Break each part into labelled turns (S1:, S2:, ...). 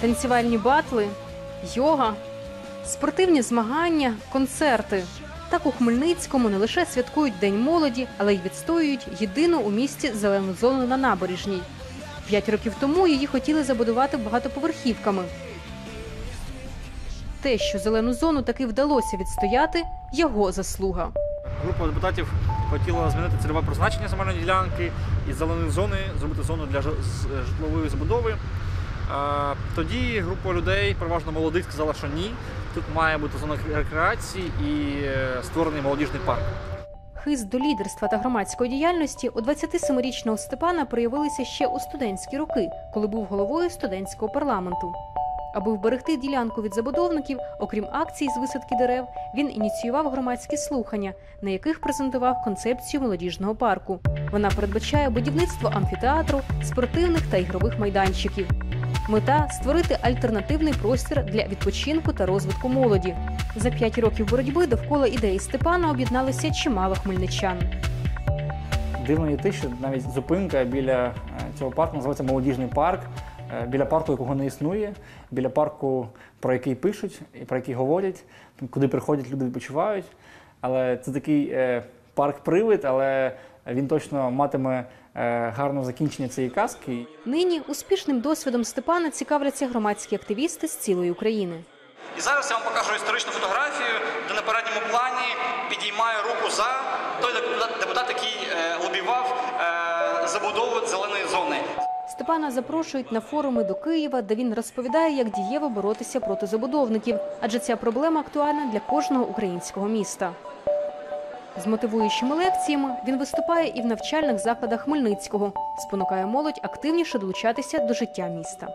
S1: танцювальні батли, йога, спортивні змагання, концерти. Так у Хмельницькому не лише святкують День молоді, але й відстоюють єдину у місті зелену зону на набережній. П'ять років тому її хотіли забудувати багатоповерхівками. Те, що зелену зону таки вдалося відстояти, його заслуга.
S2: Група депутатів хотіла змінити цільове призначення земельної ділянки і зеленої зони зробити зону для житлової забудови. Тоді група людей, переважно молодих, сказала, що ні. Тут має бути зона рекреації і е, створений молодіжний парк.
S1: Хист до лідерства та громадської діяльності у 27-річного Степана проявилися ще у студентські роки, коли був головою студентського парламенту. Аби вберегти ділянку від забудовників, окрім акцій з висадки дерев, він ініціював громадські слухання, на яких презентував концепцію молодіжного парку. Вона передбачає будівництво амфітеатру, спортивних та ігрових майданчиків. Мета створити альтернативний простір для відпочинку та розвитку молоді. За п'ять років боротьби довкола ідеї Степана об'єдналося чимало хмельничан.
S3: Дивно є те, що навіть зупинка біля е, цього парку називається молодіжний парк. е, Біля парку, якого не існує, біля парку, про який пишуть і про який говорять, куди приходять люди відпочивають. Але це такий е, парк-привид, але він точно матиме е, гарне закінчення цієї казки.
S1: Нині успішним досвідом Степана цікавляться громадські активісти з цілої України.
S4: І зараз я вам покажу історичну фотографію, де на передньому плані підіймає руку за той депутат, який е, лобівав е, забудову зеленої зони.
S1: Степана запрошують на форуми до Києва, де він розповідає, як дієво боротися проти забудовників, адже ця проблема актуальна для кожного українського міста. З мотивуючими лекціями він виступає і в навчальних закладах Хмельницького, спонукає молодь активніше долучатися до життя міста.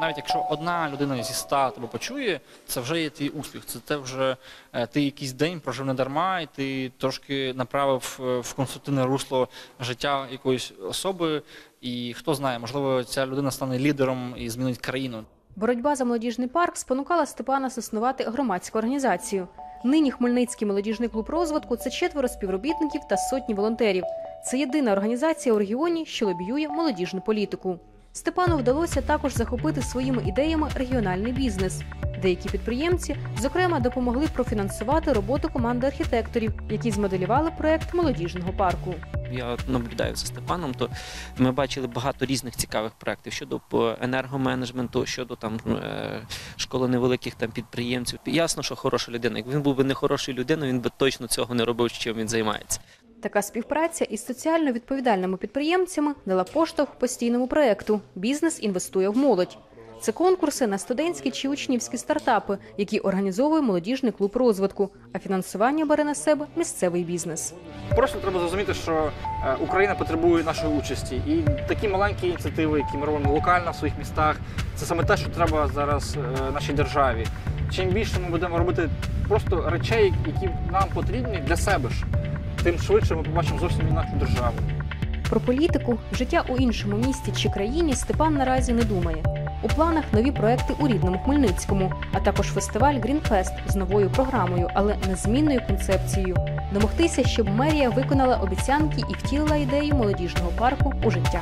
S5: Навіть якщо одна людина зі ста тебе почує, це вже є твій успіх. Це те вже е, ти якийсь день прожив не дарма, і ти трошки направив е, в конструктивне русло життя якоїсь особи. І хто знає, можливо, ця людина стане лідером і змінить країну.
S1: Боротьба за молодіжний парк спонукала Степана заснувати громадську організацію. Нині Хмельницький молодіжний клуб розвитку це четверо співробітників та сотні волонтерів. Це єдина організація у регіоні, що лобіює молодіжну політику. Степану вдалося також захопити своїми ідеями регіональний бізнес. Деякі підприємці, зокрема, допомогли профінансувати роботу команди архітекторів, які змоделювали проект молодіжного парку.
S6: Я наблюдаю за Степаном, то ми бачили багато різних цікавих проєктів щодо енергоменеджменту, щодо там е, школи невеликих там підприємців. Ясно, що хороша людина. Як він був би не хорошою людиною, він би точно цього не робив, чим він займається.
S1: Така співпраця із соціально відповідальними підприємцями дала поштовх постійному проекту Бізнес інвестує в молодь. Це конкурси на студентські чи учнівські стартапи, які організовує молодіжний клуб розвитку, а фінансування бере на себе місцевий бізнес.
S2: Просто треба зрозуміти, що е, Україна потребує нашої участі. І такі маленькі ініціативи, які ми робимо локально в своїх містах, це саме те, що треба зараз е, нашій державі. Чим більше ми будемо робити просто речей, які нам потрібні для себе ж, тим швидше ми побачимо зовсім інакшу державу.
S1: Про політику, життя у іншому місті чи країні Степан наразі не думає. У планах нові проекти у рідному Хмельницькому, а також фестиваль Грінфест з новою програмою, але незмінною концепцією. Домогтися, щоб мерія виконала обіцянки і втілила ідею молодіжного парку у життя.